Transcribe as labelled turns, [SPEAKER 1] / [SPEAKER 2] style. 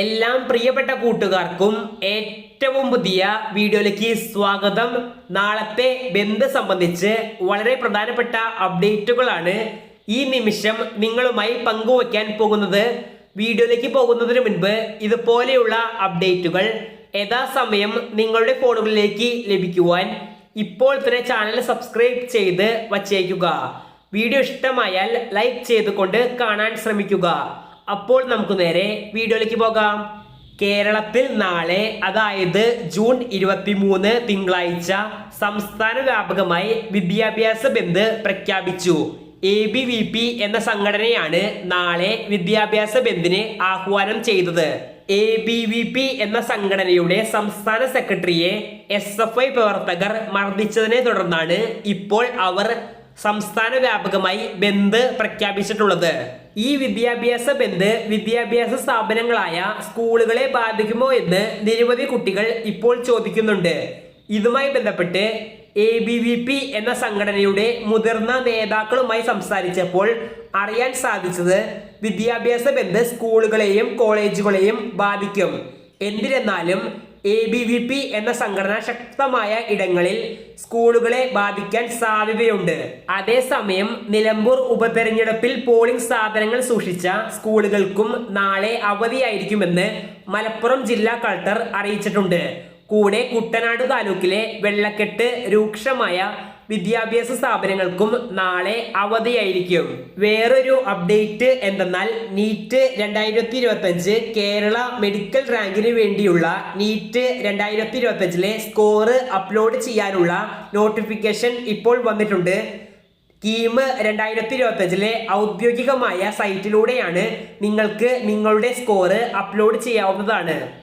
[SPEAKER 1] എല്ലാം പ്രിയപ്പെട്ട കൂട്ടുകാർക്കും ഏറ്റവും പുതിയ വീഡിയോയിലേക്ക് സ്വാഗതം. നാളത്തെ ബന്ധ സംബന്ധിച്ച് വളരെ പ്രധാനപ്പെട്ട അപ്ഡേറ്റുകളാണ് ഈ നിമിഷം നിങ്ങളുമായി പങ്കുവയ്ക്കാൻ പോകുന്നത്. വീഡിയോയിലേക്ക് പോകുന്നതിന് മുൻപ് ഇതുപോലെയുള്ള അപ്ഡേറ്റുകൾ യഥാസമയം നിങ്ങളുടെ ഫോണുകളിലേക്ക് ലഭിക്കുവാൻ ഇപ്പോൾ തന്നെ ചാനൽ സബ്സ്ക്രൈബ് ചെയ്ത് വച്ചേക്കുക. വീഡിയോ ഇഷ്ടമായാൽ ലൈക്ക് ചെയ്തുകൊണ്ട് കാണാൻ ശ്രമിക്കുക. അപ്പോൾ നമുക്ക് നേരെ വീഡിയോയിലേക്ക് പോകാം. കേരളത്തിൽ നാളെ അതായത് ജൂൺ ഇരുപത്തി മൂന്ന് തിങ്കളാഴ്ച സംസ്ഥാന വ്യാപകമായി വിദ്യാഭ്യാസ ബന്ദ് പ്രഖ്യാപിച്ചു. എ ബി വി പി എന്ന സംഘടനയാണ് നാളെ വിദ്യാഭ്യാസ ബന്ദിന് ആഹ്വാനം ചെയ്തത്. എ ബി വി പി എന്ന സംഘടനയുടെ സംസ്ഥാന സെക്രട്ടറിയെ എസ് എഫ് ഐ പ്രവർത്തകർ മർദ്ദിച്ചതിനെ തുടർന്നാണ് ഇപ്പോൾ അവർ സംസ്ഥാന വ്യാപകമായി ബന്ദ് പ്രഖ്യാപിച്ചിട്ടുള്ളത്. ഈ വിദ്യാഭ്യാസ ബന്ദ് വിദ്യാഭ്യാസ സ്ഥാപനങ്ങളായ സ്കൂളുകളെ ബാധിക്കുമോ എന്ന് നിരവധി കുട്ടികൾ ഇപ്പോൾ ചോദിക്കുന്നുണ്ട്. ഇതുമായി ബന്ധപ്പെട്ട് എ ബി വി പി എന്ന സംഘടനയുടെ മുതിർന്ന നേതാക്കളുമായി സംസാരിച്ചപ്പോൾ അറിയാൻ സാധിച്ചത് വിദ്യാഭ്യാസ ബന്ധ് സ്കൂളുകളെയും കോളേജുകളെയും ബാധിക്കും. എന്തിരെന്നാലും എ ബി വി പി എന്ന സംഘടന ശക്തമായ ഇടങ്ങളിൽ സ്കൂളുകളെ ബാധിക്കാൻ സാധ്യതയുണ്ട്. അതേസമയം നിലമ്പൂർ ഉപതെരഞ്ഞെടുപ്പിൽ പോളിംഗ് സാധനങ്ങൾ സൂക്ഷിച്ച സ്കൂളുകൾക്കും നാളെ അവധിയായിരിക്കുമെന്ന് മലപ്പുറം ജില്ലാ കളക്ടർ അറിയിച്ചിട്ടുണ്ട്. കൂടെ കുട്ടനാട് താലൂക്കിലെ വെള്ളക്കെട്ട് രൂക്ഷമായ വിദ്യാഭ്യാസ സ്ഥാപനങ്ങൾക്കും നാളെ അവധിയായിരിക്കും. വേറൊരു അപ്ഡേറ്റ് എന്തെന്നാൽ നീറ്റ് രണ്ടായിരത്തി ഇരുപത്തഞ്ച് കേരള മെഡിക്കൽ റാങ്കിന് വേണ്ടിയുള്ള നീറ്റ് രണ്ടായിരത്തി ഇരുപത്തഞ്ചിലെ സ്കോറ് അപ്ലോഡ് ചെയ്യാനുള്ള നോട്ടിഫിക്കേഷൻ ഇപ്പോൾ വന്നിട്ടുണ്ട്. കീം രണ്ടായിരത്തി ഇരുപത്തഞ്ചിലെ ഔദ്യോഗികമായ സൈറ്റിലൂടെയാണ് നിങ്ങൾക്ക് നിങ്ങളുടെ സ്കോറ് അപ്ലോഡ് ചെയ്യാവുന്നതാണ്.